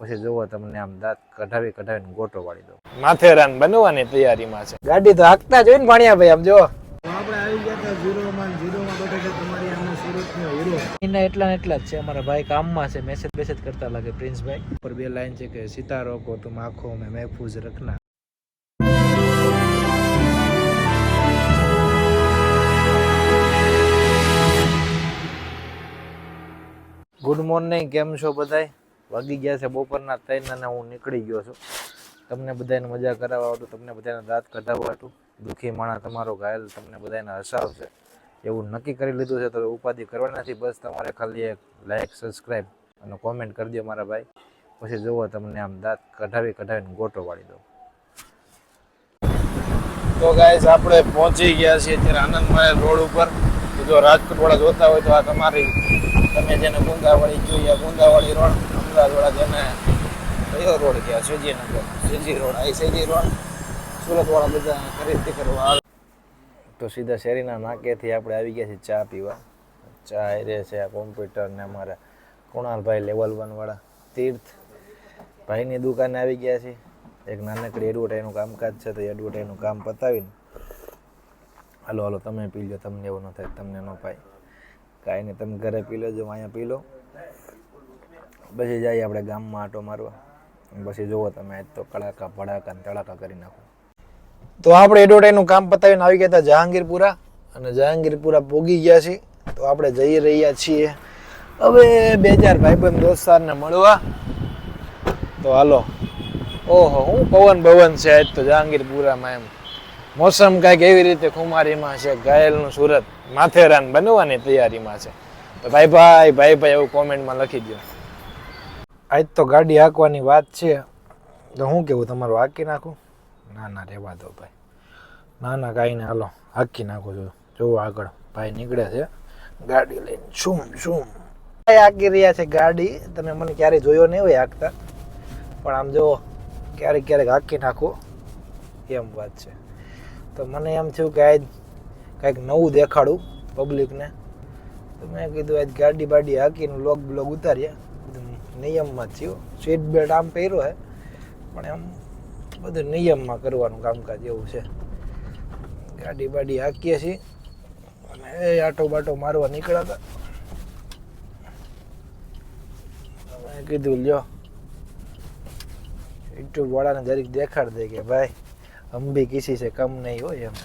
પછી જુઓ તમને આમ દાંત કઢાવી કઢાવીને ગોટો વાળી દો માથેરાન બનવાની તૈયારીમાં છે. ગાડી તો હાકતા જોઈને ને ભાણિયા ભાઈ આમ જો આપણે આવી ગયા હતા ઝીરો માં બેઠા છે તમારી આમનો સુરતનો હીરો. એના એટલા એટલા જ છે. અમારા ભાઈ કામમાં છે મેસેજ બેસેજ કરતા લાગે પ્રિન્સભાઈ. ઉપર બે લાઈન છે કે સિતારો કો તુમ આંખો મે મહેફૂઝ રખના. ગુડ મોર્નિંગ કેમ છો બધાય? વાગી ગયા છે બપોરના ત્રણ અને હું નીકળી ગયો છું. તમને બધાને મજા કરાવવા હતું તમને બધાને દાંત કઢાવવા હતું દુઃખી માણા તમારો ઘાયલ, તમને બધાને હસાવશે. એવું નક્કી કરી લીધું છે, તો ઉપાધિ કરવા નથી, બસ તમારે ખાલી એક લાઈક સબસ્ક્રાઈબ અને કોમેન્ટ કરી દો મારા ભાઈ. પછી જુઓ તમને આમ દાંત કઢાવી કઢાવીને ગોટો વાળી દો તો ગાઈસ આપણે પહોંચી ગયા છીએ અત્યારે આનંદમય રોડ ઉપર. જો રાજકોટ વાળા જોતા હોય તો આ તમારી, તમે જેને ગુંદાવાળી જોઈએ ગુંદાવાળી રોડ વાળા જેને કયો રોડ ગયા સજીનગર સજી રોડ. આ સજી રોડ. સુરત વાળા બધા ખરીદી કરવા તો સીધા શેરીના નાકેથી આપણે આવી ગયા છીએ ચા પીવા. ચા એ છે આ કોમ્પ્યુટર ને અમારા કુણાલભાઈ લેવલ વન વાળા તીર્થ. ભાઈની દુકાને આવી ગયા છે એક નાનકડી એડવર્ટાઈનું કામકાજ છે તો એડવર્ટાઈનું કામ પતાવીને હાલો હાલો, તમે પી લો તમને એવું ન થાય, તમને ન પાય કાંઈ નહીં, તમે ઘરે પી લેજો અહીંયા પી લો પછી જઈએ આપણે ગામમાં આટો મારવા. પછી જુઓ તમે, આજ તો કડાકા, ભડાકા તડાકા કરી નાખો. તો આપણે એડવર્ટાઈઝનું કામ પતાવીને આવી ગયા હતા જહાંગીરપુરા, અને જહાંગીરપુરા પોગી ગયા છીએ. તો આપણે જઈ રહ્યા છીએ. હવે બે ચાર ભાઈબંધ દોસ્તારને મળવા. તો હાલો. ઓહો, હું પવન ભવન છે આજ તો જહાંગીરપુરામાં એમ. મોસમ કાંઈક એવી રીતે ખુમારીમાં છે, ઘાયલનું સુરત માથેરાન બનવાની તૈયારીમાં છે. તો ભાઈ ભાઈ ભાઈ ભાઈ, એવું કોમેન્ટમાં લખી દો આજ તો ગાડી હાંકવાની વાત છે. તો હું કેવું, તમારું હાંકી નાખું? ના ના રહેવા દો ભાઈ. ના ના, કાંઈ નહીં. હાલો, હાંકી નાખો છો. જોવો આગળ. ભાઈ નીકળે છે. ગાડી લઈને શું શું હાંકી રહ્યા છે ગાડી. તમે મને ક્યારેય જોયો નહીં હોય હાંકતા. પણ આમ જો ક્યારેક ક્યારેક હાંકી નાખો. એમ વાત છે. તો મને એમ થયું કે આજ કાંઈક નવું દેખાડું પબ્લિકને તો મેં કીધું, આજ ગાડી બાડી હાંકીને લોગ બ્લોગ ઉતાર્યા બધું નિયમમાં જ થયું. સીટ બેલ્ટ આમ પહેર્યો હે, પણ એમ બધું નિયમમાં કરવાનું કામકાજ એવું છે. ગાડી બાડી હાકીએ છીએ અને એ આટો બાટો મારવા નીકળ્યા હતા. મેં કીધું, લ્યો. યુટ્યુબ વાળાને જરીક દેખાડ દે કે, ભાઈ, અંબી કિસી છે, કમ નહીં હોય એમ.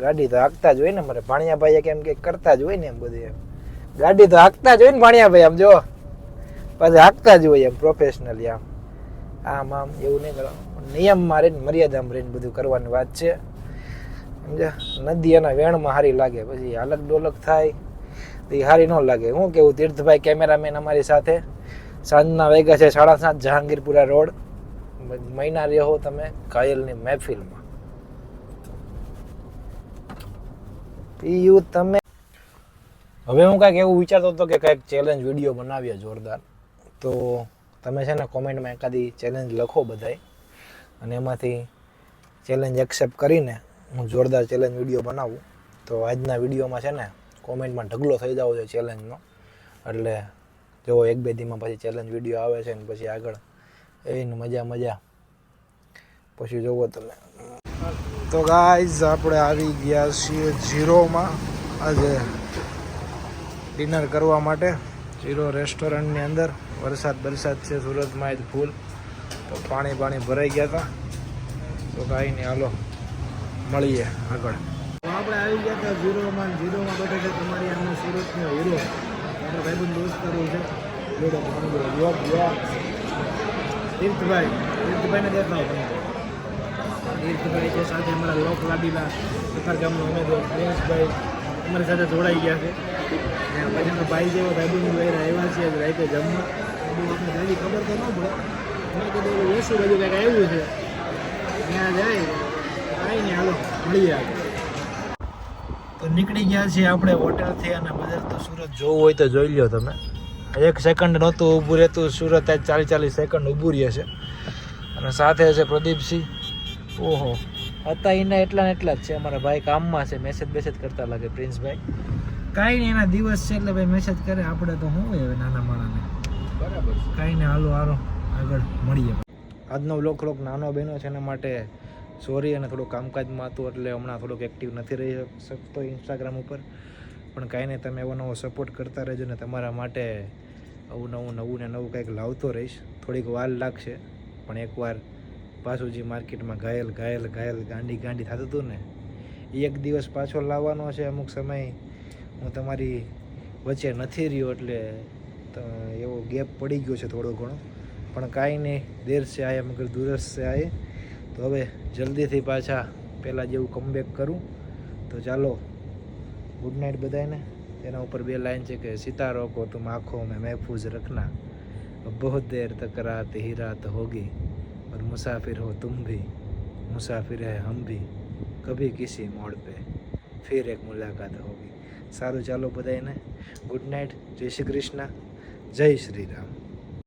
ગાડી તો હાંકતા જ હોય ને, મારે ભાણિયાભાઈ કેમ કે કરતા જ હોય ને એમ બધું એમ. ગાડી તો હાંકતા જ હોય ને, ભાણિયાભાઈ, આમ જો. પાછા હાંકતા જ હોય એમ પ્રોફેશનલી આમ. આમ આમ, એવું નહીં કરવાનું નિયમમાં રહીને મર્યાદામાં રહીને બધું કરવાની વાત છે. સમજ્યા? નદી એના વેણમાં હારી લાગે, પછી હાલક ડોલક થાય તો એ સારી ન લાગે. હું કેવું, તીર્થભાઈ કેમેરામેન અમારી સાથે? સાંજના વાગ્યા છે, સાડા સાત, જહાંગીરપુરા રોડ. મહિના રહ્યો તમે ઘાયલની મહેફિલમાં. પીયું તમે હવે હું કાંઈક એવું વિચારતો હતો કે કાંઈક ચેલેન્જ વીડિયો બનાવીએ જોરદાર. તો તમે છે ને કોમેન્ટમાં એકાદી ચેલેન્જ લખો બધાય. અને એમાંથી ચેલેન્જ એક્સેપ્ટ કરીને હું જોરદાર ચેલેન્જ વીડિયો બનાવું. તો આજના વિડીયોમાં છે ને કોમેન્ટમાં ઢગલો થઈ જવો જોઈએ ચેલેન્જનો એટલે જો એક બે દીમાં પછી ચેલેન્જ વીડિયો આવે છે ને પછી આગળ એને મજા મજા પછી જોવો તમે. તો ગાઈઝ આપણે આવી ગયા છીએ ઝીરોમાં આજે ડિનર કરવા માટે. ઝીરો રેસ્ટોરન્ટની અંદર વરસાદ વરસાદ છે, સુરતમાં જ ફૂલ. તો પાણી પાણી ભરાઈ ગયા હતા તો કાંઈ નહીં, હાલો, મળીએ આગળ. આપણે આવી ગયા હતા ઝીરોમાં ઝીરોમાં બેઠા છે તમારી આમનો સુરતનો હીરો. મારો ભાઈબંધ દોસ્તારો છે. જોડો બ્લોગ બ્લોગ તીર્થભાઈ, તીર્થભાઈને દેખાવ તીર્થભાઈ છે સાથે અમારા લોક લાડીલા કતારગામનો ઉમેદવાર પ્રિન્સભાઈ અમારી સાથે જોડાઈ ગયા છે. ને પછીનો ભાઈ જેવો ભાઈબંધ ભાઈ આવ્યા છે રાતે જમવા. જલ્દી ખબર તો ન પડે. મેં કીધું ઓલું બધું કંઈક આવ્યું છે. ત્યાં જાય. કાંઈ નહીં હાલો મળી આગળ. તો નીકળી ગયા છીએ આપણે હોટલથી અને બજાર તો સુરત જોવું હોય તો જોઈ લ્યો તમે. એક સેકન્ડ નહોતું ઊભું રહેતું, સુરત આજ ચાલીસ ચાલીસ સેકન્ડ ઊભું રહે છે. અને સાથે છે પ્રદીપસિંહ. ઓહો. હતા એના એટલા ને એટલા જ છે. અમારા ભાઈ કામમાં છે મેસેજ બેસેજ કરતા લાગે પ્રિન્સભાઈ. કાંઈ નહીં એના દિવસ છે એટલે ભાઈ મેસેજ કરે. આપણે તો શું હોય હવે નાના માણાને? બરાબર કાંઈ નહીં હાલો હાલો. આગળ મળીએ. આજનો વ્લોગ થોડોક નાનો બન્યો છે એના માટે સોરી અને થોડું કામકાજમાં હતું એટલે હમણાં થોડુંક એક્ટિવ નથી રહી શકતો ઇન્સ્ટાગ્રામ ઉપર. પણ કાંઈ નહીં તમે એવો નવો સપોર્ટ કરતા રહેજો ને તમારા માટે આવું નવું નવું ને નવું કંઈક લાવતો રહીશ. થોડીક વાર લાગશે પણ એકવાર પાછું જે માર્કેટમાં ઘાયલ ઘાયલ ઘાયલ, ગાંડી ગાંડી થતું હતું ને એક દિવસ પાછો લાવવાનો છે અમુક સમય. હું તમારી વચ્ચે નથી રહ્યો એટલે એવો ગેપ પડી ગયો છે થોડો ઘણો. પણ કાંઈ નહીં, દેર છે આયે મગર દુરસ છે આયે. તો હવે જલ્દીથી પાછા પહેલાં જેવું કમબેક કરું. તો ચાલો ગુડ નાઇટ બધાને એના ઉપર બે લાઈન છે કે, સિતારો કો તુમ આંખો મેં મહેફૂઝ રખના બહુ દેર તક રાત હોગી. और मुसाफिर हो तुम भी मुसाफिर है हम भी कभी किसी मोड़ पे फिर એક મુલાકાત હોગી સારું ચાલો બધાને ગુડ નાઇટ જય શ્રી કૃષ્ણ જય શ્રી રામ